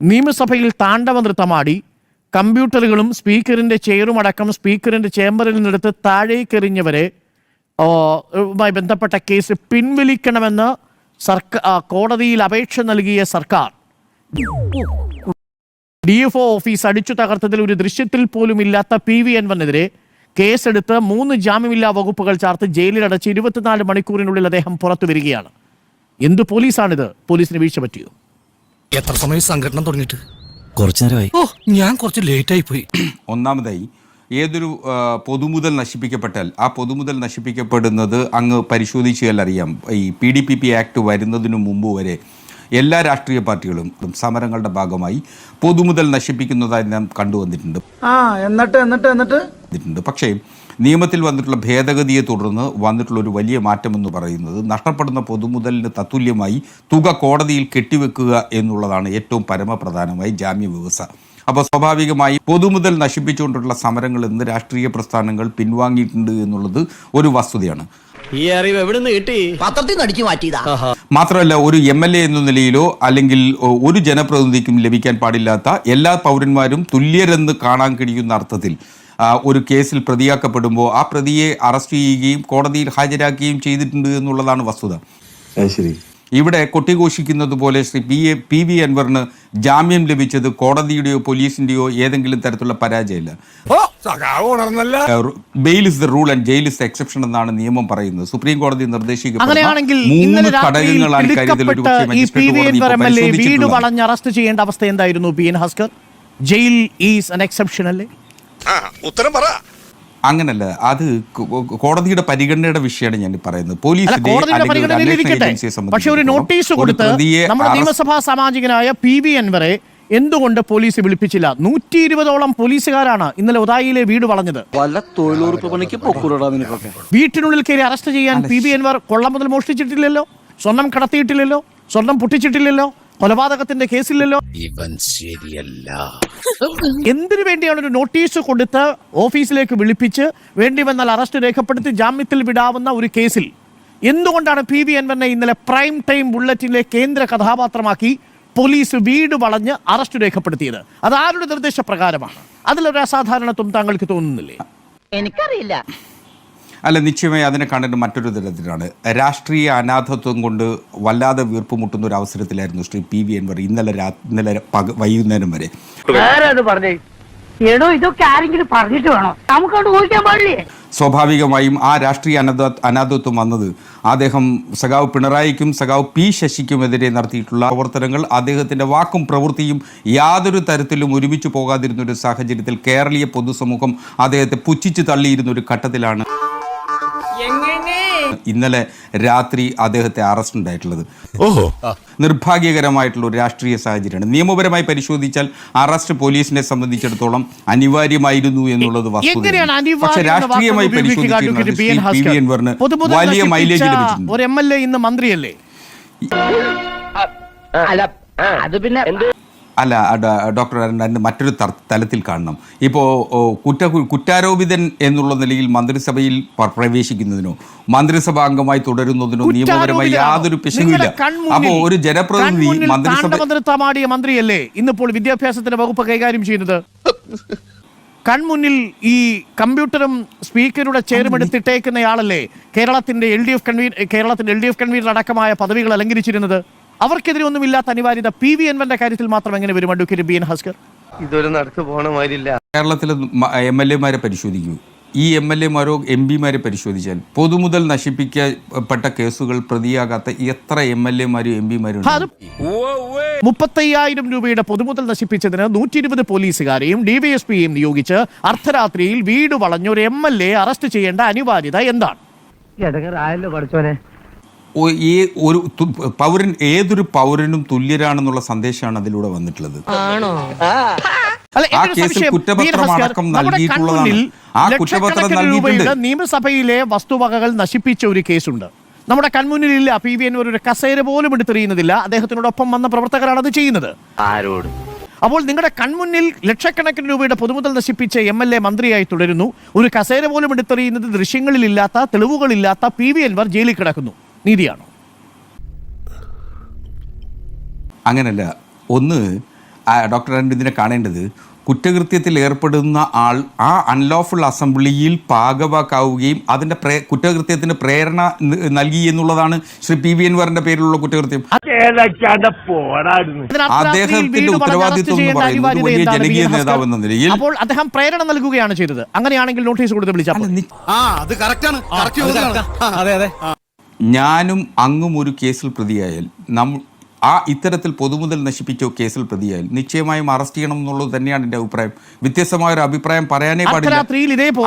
നിയമസഭയിൽ താണ്ഡവ നൃത്തമാടി കമ്പ്യൂട്ടറുകളും സ്പീക്കറിന്റെ ചെയറും അടക്കം സ്പീക്കറിന്റെ ചേംബറിൽ നിന്നെടുത്ത് താഴേക്കെറിഞ്ഞവരെ ബന്ധപ്പെട്ട കേസ് പിൻവലിക്കണമെന്ന് സർക്കാർ കോടതിയിൽ അപേക്ഷ നൽകിയ സർക്കാർ. ഡി എഫ് ഒ ഓഫീസ് അടിച്ചു തകർത്തതിൽ ഒരു ദൃശ്യത്തിൽ പോലും ഇല്ലാത്ത പി വി എൻവനെതിരെ കേസെടുത്ത് മൂന്ന് ജാമ്യമില്ലാ വകുപ്പുകൾ ചേർത്ത് ജയിലിലടച്ച് ഇരുപത്തിനാല് മണിക്കൂറിനുള്ളിൽ അദ്ദേഹം പുറത്തു വരികയാണ്. എന്ത് പോലീസാണിത്? പോലീസിന് വീഴ്ച പറ്റിയോ? എത്ര സമയം സംഘടന തുടങ്ങിയിട്ട്? കുറച്ചു നേരമായി. ഓ ഞാൻ കുറച്ച് ലേറ്റ് ആയി പോയി ഒന്നാമതായി ഏതൊരു പൊതുമുതൽ നശിപ്പിക്കപ്പെട്ടാൽ ആ പൊതുമുതൽ നശിപ്പിക്കപ്പെടുന്നത് അങ്ങ് പരിശോധിച്ചാൽ അറിയാം ഈ P D P P act വരുന്നതിനു മുമ്പ് വരെ എല്ലാ രാഷ്ട്രീയ പാർട്ടികളും സമരങ്ങളുടെ ഭാഗമായി പൊതുമുതൽ നശിപ്പിക്കുന്നതായി ഞാൻ കണ്ടുവന്നിട്ടുണ്ട്. ആ എന്നിട്ട് എന്നിട്ട് എന്നിട്ട്? വന്നിട്ടുണ്ട് പക്ഷേ നിയമത്തിൽ വന്നിട്ടുള്ള ഭേദഗതിയെ തുടർന്ന് വന്നിട്ടുള്ള ഒരു വലിയ മാറ്റമെന്ന് പറയുന്നത് നഷ്ടപ്പെടുന്ന പൊതുമുതലിന് തത്തുല്യമായി തുക കോടതിയിൽ കെട്ടിവെക്കുക എന്നുള്ളതാണ് ഏറ്റവും പരമപ്രധാനമായി ജാമ്യ വ്യവസ്ഥ. അപ്പോൾ സ്വാഭാവികമായി പൊതുമുതൽ നശിപ്പിച്ചുകൊണ്ടുള്ള സമരങ്ങൾ ഇന്ന് രാഷ്ട്രീയ പ്രസ്ഥാനങ്ങൾ പിൻവാങ്ങിയിട്ടുണ്ട് എന്നുള്ളത് ഒരു വസ്തുതയാണ്. ഈ അറിവ് എവിടെ നിന്ന് കിട്ടി? പത്രത്തിൽ നിന്ന് അടിച്ചു മാറ്റിയതാ. മാത്രമല്ല ഒരു എം എൽ എ എന്ന നിലയിലോ അല്ലെങ്കിൽ ഒരു ജനപ്രതിനിധിക്കും ലഭിക്കാൻ പാടില്ലാത്ത എല്ലാ പൗരന്മാരും തുല്യരെന്ന് കാണാൻ കഴിയുന്ന അർത്ഥത്തിൽ ഒരു കേസിൽ പ്രതിയാക്കപ്പെടുമ്പോൾ ആ പ്രതിയെ അറസ്റ്റ് ചെയ്യുകയും കോടതിയിൽ ഹാജരാക്കുകയും ചെയ്തിട്ടുണ്ട് എന്നുള്ളതാണ് വസ്തുത. ശരി. ഇവിടെ കൊട്ടിഘോഷിക്കുന്നത് പോലെ Shri P A P V അൻവറിന് ജാമ്യം ലഭിച്ചത് കോടതിയുടെയോ പോലീസിന്റെയോ ഏതെങ്കിലും തരത്തിലുള്ള പരാജയമല്ല bail is the rule and jail is the exception എന്നാണ് നിയമം പറയുന്നത്. സുപ്രീം കോടതി എ വീട് വളഞ്ഞ് അറസ്റ്റ് ചെയ്യേണ്ട അവസ്ഥ എന്തായിരുന്നു പി എൻ ഹസ്കർ? ജയിൽ ഈസ് അൻ എക്സെപ്ഷൻ അല്ലേ? ഉത്തരം പറ. അങ്ങനല്ല അത് കോടതിയുടെ പരിഗണനയുടെ വിഷയമാണ് ഞാൻ പറയുന്നത്. പോലീസ് പക്ഷെ ഒരു നോട്ടീസ് കൊടുത്ത് നമ്മുടെ നിയമസഭാ സാമാജികനായ പി വി അൻവറെ എന്തുകൊണ്ട് പോലീസ് വിളിപ്പിച്ചില്ല? നൂറ്റി ഇരുപതോളം പോലീസുകാരാണ് ഇന്നലെ ഉദായിയിലെ വീട് വളഞ്ഞത്. വല്ല തൊഴിലുറപ്പ് പണിക്ക് പൊക്കൂടാ നിനക്കൊക്കെ. വീട്ടിനുള്ളിൽ കയറി അറസ്റ്റ് ചെയ്യാൻ പി ബി അൻവർ കൊള്ള മുതൽ മോഷ്ടിച്ചിട്ടില്ലല്ലോ? സ്വർണം കടത്തിയിട്ടില്ലല്ലോ? സ്വർണം പൊട്ടിച്ചിട്ടില്ലല്ലോ? കൊലപാതകത്തിന്റെ കേസില്ലല്ലോ. ഇവൻ ശരിയല്ല. എന്തിനു വേണ്ടിയാണ് ഒരു നോട്ടീസ് കൊടുത്ത് ഓഫീസിലേക്ക് വിളിപ്പിച്ച് വേണ്ടി വന്നാൽ അറസ്റ്റ് രേഖപ്പെടുത്തി ജാമ്യത്തിൽ വിടാവുന്ന ഒരു കേസിൽ? എന്തുകൊണ്ടാണ് പി വി എൻവനെ ഇന്നലെ പ്രൈം ടൈം ബുള്ളറ്റിനിലെ കേന്ദ്ര കഥാപാത്രമാക്കി പോലീസ് വീട് വളഞ്ഞ് അറസ്റ്റ് രേഖപ്പെടുത്തിയത്? അത് ആരുടെ നിർദ്ദേശപ്രകാരമാണ്? അതിലൊരു അസാധാരണത്വം താങ്കൾക്ക് തോന്നുന്നില്ലേ? എനിക്കറിയില്ല. അല്ല നിശ്ചയമായി അതിനെ കാണേണ്ട മറ്റൊരു തരത്തിലാണ് രാഷ്ട്രീയ അനാഥത്വം കൊണ്ട് വല്ലാതെ വീർപ്പ് മുട്ടുന്ന ഒരു അവസരത്തിലായിരുന്നു ശ്രീ പി വി എൻവർ ഇന്നലെ ഇന്നലെ വൈകുന്നേരം വരെ. എടോ ഇതൊക്കെ ആരെങ്കിലും പറഞ്ഞിട്ട് വേണോ? നമുക്കവിടെ ഊഹിക്കാൻ പാടില്ലേ? സ്വാഭാവികമായും ആ രാഷ്ട്രീയ അനാഥ അനാഥത്വം വന്നത് അദ്ദേഹം സഖാവ് പിണറായിക്കും സഖാവ് പി ശശിക്കുമെതിരെ നടത്തിയിട്ടുള്ള പ്രവർത്തനങ്ങൾ അദ്ദേഹത്തിന്റെ വാക്കും പ്രവൃത്തിയും യാതൊരു തരത്തിലും ഒരുമിച്ച് പോകാതിരുന്ന ഒരു സാഹചര്യത്തിൽ കേരളീയ പൊതുസമൂഹം അദ്ദേഹത്തെ പുച്ഛിച്ചു തള്ളിയിരുന്ന ഒരു ഘട്ടത്തിലാണ്. ഇന്നലെ രാത്രി അദ്ദേഹത്തെ അറസ്റ്റ് ഉണ്ടായിട്ടുള്ളത്. ഓഹോ. നിർഭാഗ്യകരമായിട്ടുള്ള ഒരു രാഷ്ട്രീയ സാഹചര്യമാണ്. നിയമപരമായി പരിശോധിച്ചാൽ അറസ്റ്റ് പോലീസിനെ സംബന്ധിച്ചിടത്തോളം അനിവാര്യമായിരുന്നു എന്നുള്ളത് വസ്തുതയാണ്. പക്ഷെ രാഷ്ട്രീയമായി വാക്ക് ഉപയോഗിക്കുക advocate പരിശോധിച്ചിരുന്നത് P N Shri P V Bhaskar? എൻവറിന് പൊതുമുതൽ വലിയ മൈലേജ് ലഭിച്ചിട്ടുണ്ട് ഒരു എം എൽ എ ഇന്ന് മന്ത്രിയല്ലേ? അല്ല അത് പിന്നെ അല്ല ഡോക്ടർ അരുണ്ടാന്റെ മറ്റൊരു തലത്തിൽ കാണണം. ഇപ്പോൾ കുറ്റ കുറ്റാരോപിതൻ എന്നുള്ള നിലയിൽ മന്ത്രിസഭയിൽ പ്രവേശിക്കുന്നതിനോ മന്ത്രിസഭാ അംഗമായി തുടരുന്നതിനോ നിയമപരമായി യാതൊരു പിശകുമില്ല അപ്പോൾ ഒരു ജനപ്രതിനിധി മന്ത്രിസഭ മന്ത്രിയല്ലേ? ഇന്നിപ്പോൾ വിദ്യാഭ്യാസത്തിന്റെ വകുപ്പ് കൈകാര്യം ചെയ്യുന്നത്. കൺമുന്നിൽ ഈ കമ്പ്യൂട്ടറും സ്പീക്കറുടെ ചേരുമെടുത്തിട്ടേക്കുന്നയാളല്ലേ കേരളത്തിന്റെ എൽ ഡി എഫ് കൺവീൻ കേരളത്തിന്റെ എൽ ഡി എഫ് കൺവീനർ അടക്കമായ പദവികൾ അലങ്കരിച്ചിരുന്നത്? അവർക്കെതിരെ ഒന്നുമില്ലാത്ത അനിവാര്യത പി വി എൻവന്റെ കാര്യത്തിൽ മാത്രം എങ്ങനെ വരും അഡ്വക്കേറ്റ് ബി എൻ ഹസ്കർ? ഇതൊരു നടക്ക് പോണ മാതിരില്ല കേരളത്തിലെ എം എൽ എമാരെ പരിശോധിക്കൂ. ഈ എം എൽ എമാരോ എം പിമാരെ പരിശോധിച്ചാൽ പൊതുമുതൽ നശിപ്പിക്കപ്പെട്ട കേസുകൾ പ്രതിയാകാത്ത എത്ര എം എൽ എമാരും എം പിമാരും മുപ്പത്തയ്യായിരം രൂപയുടെ പൊതുമുതൽ നശിപ്പിച്ചതിന് നൂറ്റി ഇരുപത് പോലീസുകാരെയും ഡിവൈഎസ്പിയെയും നിയോഗിച്ച് അർദ്ധരാത്രിയിൽ വീട് വളഞ്ഞൊരു എം എൽ എ അറസ്റ്റ് ചെയ്യേണ്ട അനിവാര്യത എന്താണ്? ആയല്ലോ പഠിച്ചോനെ ഒ- ഈ ഒരു പൗരൻ ഏതൊരു പൗരനും തുല്യരാണെന്നുള്ള സന്ദേശമാണ് അതിലൂടെ വന്നിട്ടുള്ളത്. അല്ല, ആ കേസിൽ കുറ്റപത്രം അടക്കം നൽകിയിട്ടുള്ളതാണ്. ആ കുറ്റപത്രം നൽകിയിട്ടുണ്ട്. നിയമസഭയിലെ വസ്തുവകകൾ നശിപ്പിച്ച ഒരു കേസുണ്ട്. നമ്മുടെ കൺമുന്നിലില്ല പി വി എൻ ഒരു കസേര പോലും എടുത്തെറിയുന്നതില്ല. അദ്ദേഹത്തിനോടൊപ്പം വന്ന പ്രവർത്തകരാണ് അത് ചെയ്യുന്നത്. ആരോട്? അപ്പോൾ നിങ്ങളുടെ കൺമുന്നിൽ ലക്ഷക്കണക്കിന് രൂപയുടെ പൊതുമുതൽ നശിപ്പിച്ച എം എൽ എ മന്ത്രിയായി തുടരുന്നു. ഒരു കസേര പോലും എടുത്തെറിയുന്നത് ദൃശ്യങ്ങളിലില്ലാത്ത തെളിവുകളില്ലാത്ത പി വി എൻവർ ജയിലിൽ കിടക്കുന്നു. നീതിയാണോ? അങ്ങനല്ല. ഒന്ന് ആ, ഡോക്ടർ അരുൺ ഇതിനെ കാണേണ്ടത് കുറ്റകൃത്യത്തിൽ ഏർപ്പെടുന്ന ആൾ ആ അൺലോഫുൾ അസംബ്ലിയിൽ പാകവാക്കാവുകയും അതിന്റെ പ്രേ കുറ്റകൃത്യത്തിന് പ്രേരണ നൽകി എന്നുള്ളതാണ് ശ്രീ പി വി എൻവറിന്റെ പേരിലുള്ള കുറ്റകൃത്യം. അദ്ദേഹത്തിന്റെ ഉത്തരവാദിത്വം എന്ന് പറയുന്നത് വലിയ ജനകീയ നേതാവ് എന്ന നിലയിൽ അപ്പോൾ അദ്ദേഹം പ്രേരണ നൽകുകയാണ് ചെയ്തത്. അങ്ങനെയാണെങ്കിൽ നോട്ടീസ് കൊടുത്ത് വിളിച്ചാൽ ഞാനും അങ്ങും ഒരു കേസിൽ പ്രതിയായാൽ നമ്മൾ ആ ഇത്തരത്തിൽ പൊതുമുതൽ നശിപ്പിച്ച കേസിൽ പ്രതിയായാൽ നിശ്ചയമായും അറസ്റ്റ് ചെയ്യണം എന്നുള്ളത് തന്നെയാണ് എന്റെ അഭിപ്രായം. വ്യത്യസ്തമായ ഒരു അഭിപ്രായം പറയാനേ പാടില്ല.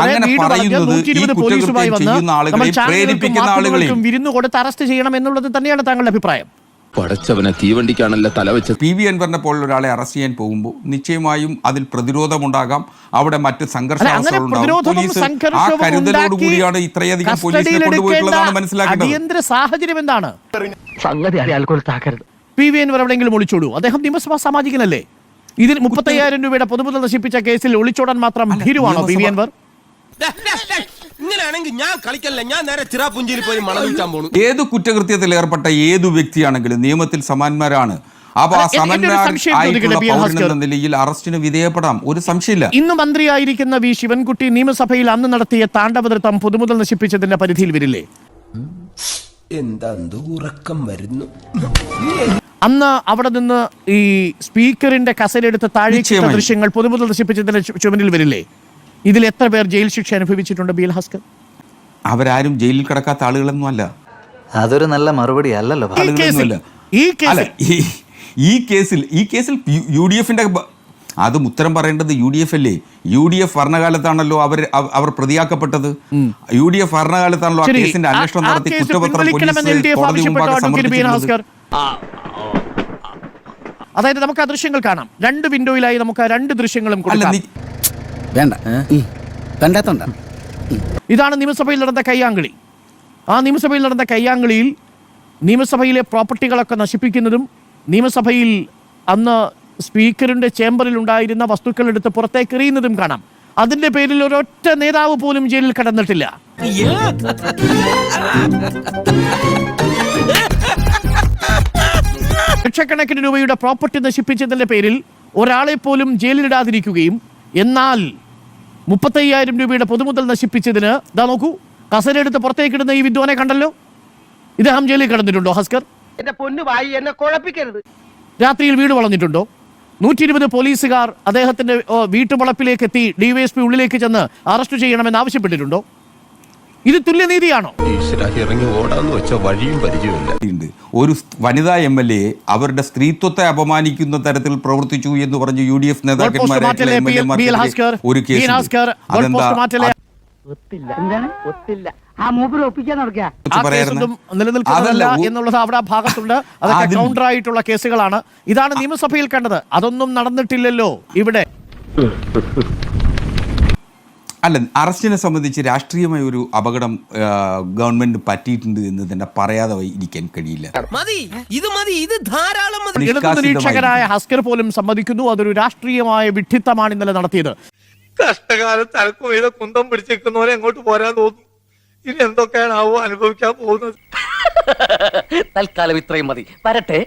അങ്ങനെ പറയുന്നത് ഈ കുറ്റകൃത്യം ചെയ്യുന്ന ആളുകളെയും പ്രേരിപ്പിക്കുന്ന വിരുന്നു കൊടുത്ത് അറസ്റ്റ് ചെയ്യണം എന്നുള്ളത് തന്നെയാണ് താങ്കളുടെ അഭിപ്രായം. പടച്ചവനെ തീവണ്ടിക്കാണല്ലോ തല വെച്ച പി വി അൻവറിനെ പോലുള്ള ഒരാളെ അറസ്റ്റ് ചെയ്യാൻ പോകുമ്പോൾ നിശ്ചയമായും അതിൽ പ്രതിരോധമുണ്ടാകാം. അവിടെ മറ്റ് സംഘർഷങ്ങളുണ്ടാകും ഇത്രയധികം പോലീസിനെ കൊണ്ടുപോയിട്ടുള്ളതാണ് മനസ്സിലാക്കേണ്ടത്. അടിയന്തര സാഹചര്യം എന്താണ്? സംഗതി അയാൾക്കൊരു താക്കരുത്. പി വി എൻവർ എവിടെയെങ്കിലും ഒളിച്ചോടൂ? അദ്ദേഹം നിയമസഭാ സാമാജികനല്ലേ? ഇതിൽ മുപ്പത്തയ്യായിരം രൂപയുടെ പൊതുമുതൽ നശിപ്പിച്ച കേസിൽ ഒളിച്ചോടാൻ മാത്രം ഭീരുവാണോ പി വി അൻവർ? എൻവർ ഇങ്ങനെയാണെങ്കിൽ ഞാൻ കളിക്കല്ല? ഞാൻ നേരെ ചിറാപുഞ്ചിയിൽ പോയി മണം വിൽക്കാൻ പോണു. ഏത് കുറ്റകൃത്യത്തിൽ ഏർപ്പെട്ട ഏതു വ്യക്തിയാണെങ്കിലും നിയമത്തിൽ സമാന്മാരാണ്. അപ്പൊ ആ നിലയിൽ അറസ്റ്റിന് വിധേയപ്പെടാം. ഒരു സംശയമില്ല. ഇന്ന് മന്ത്രിയായിരിക്കുന്ന വി ശിവൻകുട്ടി നിയമസഭയിൽ അന്ന് നടത്തിയ താണ്ഡവതൃത്വം പുതുമുതൽ നശിപ്പിച്ചതിന്റെ പരിധിയിൽ വരില്ലേ? എന്താ ഉറക്കം വരുന്നു? അന്ന് അവിടെ നിന്ന് ഈ സ്പീക്കറിന്റെ കസലെടുത്ത് താഴേക്ക്. ദൃശ്യങ്ങൾ പുതുമുതൽ നശിപ്പിച്ചതിന്റെ ചുമലിൽ ചുമരിൽ വരില്ലേ? ഇതിൽ എത്ര പേർ ജയിൽ ശിക്ഷ അനുഭവിച്ചിട്ടുണ്ട് ബീൽ ഹസ്കർ? അവരാരും ജയിലിൽ കിടക്കാത്ത ആളുകളൊന്നും അല്ല. അതൊരു നല്ല മറുപടി അല്ലല്ലോ ഈ കേസിൽ ഈ അല്ല കേസിൽ ഈ- കേസിൽ ഈ കേസിൽ യു- ഡി എഫിന്റെ അതും ഉത്തരം പറയേണ്ടത് യു ഡി എഫ് അല്ലേ? യു ഡി എഫ് ഭരണകാലത്താണല്ലോ അവർ അവർ പ്രതിയാക്കപ്പെട്ടത്. യു ഡി എഫ് ഭരണകാലത്താണല്ലോ ആ കേസിന്റെ അന്വേഷണം നടത്തി കുറ്റപത്രം പോലീസ് കോടതി മുമ്പാകെ. സമർപ്പിച്ചിട്ടുള്ളത് അതായത് നമുക്ക് ആ ദൃശ്യങ്ങൾ കാണാം. രണ്ട് വിൻഡോയിലായി നമുക്ക് ആ രണ്ട് ദൃശ്യങ്ങളും കൊടുക്കാം. വേണ്ട. കണ്ടാത്തോണ്ട. ഇതാണ് നിയമസഭയിൽ നടന്ന കയ്യാങ്കളി. ആ നിയമസഭയിൽ നടന്ന കയ്യാങ്കളിയിൽ നിയമസഭയിലെ പ്രോപ്പർട്ടികളൊക്കെ നശിപ്പിക്കുന്നതും നിയമസഭയിൽ അന്ന് സ്പീക്കറിന്റെ ചേംബറിൽ ഉണ്ടായിരുന്ന വസ്തുക്കൾ എടുത്ത് പുറത്തേക്ക് എറിയുന്നതും കാണാം. അതിന്റെ പേരിൽ ഒരൊറ്റ നേതാവ് പോലും ജയിലിൽ കടന്നിട്ടില്ല. ലക്ഷക്കണക്കിന് രൂപയുടെ പ്രോപ്പർട്ടി നശിപ്പിച്ചതിന്റെ പേരിൽ ഒരാളെ പോലും ജയിലിലിടാതിരിക്കുകയും എന്നാൽ മുപ്പത്തയ്യായിരം രൂപയുടെ പൊതുമുതൽ നശിപ്പിച്ചതിന് ഇതാ നോക്കൂ കസരെടുത്ത് പുറത്തേക്കിടുന്ന ഈ വിദ്വാനെ കണ്ടല്ലോ? ഇദ്ദേഹം ജയിലിൽ കിടന്നിട്ടുണ്ടോ ഹസ്കർ? എന്റെ പൊന്നു വായി എന്നെ കുഴപ്പിക്കരുത്. രാത്രിയിൽ വീട് വളഞ്ഞിട്ടുണ്ടോ? നൂറ്റി ഇരുപത് പോലീസുകാർ അദ്ദേഹത്തിന്റെ വീട്ടുവളപ്പിലേക്ക് എത്തി ഡിവൈഎസ്പി ഉള്ളിലേക്ക് ചെന്ന് അറസ്റ്റ് ചെയ്യണമെന്ന് ആവശ്യപ്പെട്ടിട്ടുണ്ടോ? ഇത് തുല്യനീതിയാണോ? ഇറങ്ങി ഓടാന്ന് വെച്ച വഴിയും പരിചയമില്ല ഉണ്ട്. ഒരു വനിതാ എം എൽ എ അവരുടെ സ്ത്രീത്വത്തെ അപമാനിക്കുന്ന തരത്തിൽ പ്രവർത്തിച്ചു എന്ന് പറഞ്ഞ് യു ഡി എഫ് നേതാക്കന്മാരെ ഒരു കേസ് അതെന്താ നിലനിൽക്കുന്നില്ല എന്നുള്ളത് അവിടെ ആ ഭാഗത്തുണ്ട്. അതൊക്കെ കൗണ്ടർ ആയിട്ടുള്ള കേസുകളാണ്. ഇതാണ് നിയമസഭയിൽ കണ്ടത്. അതൊന്നും നടന്നിട്ടില്ലല്ലോ ഇവിടെ. അല്ല അറസ്റ്റിനെ സംബന്ധിച്ച് രാഷ്ട്രീയമായ ഒരു അപകടം ഗവൺമെന്റ് പറ്റിയിട്ടുണ്ട് എന്ന് തന്നെ പറയാതെ ഇരിക്കാൻ കഴിയില്ല. മതി ഇത് മതി ഇത് ധാരാളം നിരീക്ഷകനായ ഹസ്കർ പോലും സമ്മതിക്കുന്നു അതൊരു രാഷ്ട്രീയമായ വിഡ്ഢിത്തമാണ് ഇന്നലെ നടത്തിയത്. കഷ്ടകാലത്ത് അലക്കും ചെയ്ത കുന്തം പിടിച്ചിരിക്കുന്നവരെ എങ്ങോട്ട് പോരാൻ തോന്നുന്നു ഇനി എന്തൊക്കെയാണാവോ അനുഭവിക്കാൻ പോകുന്നത്? തൽക്കാലം ഇത്രയും മതി. വരട്ടെ.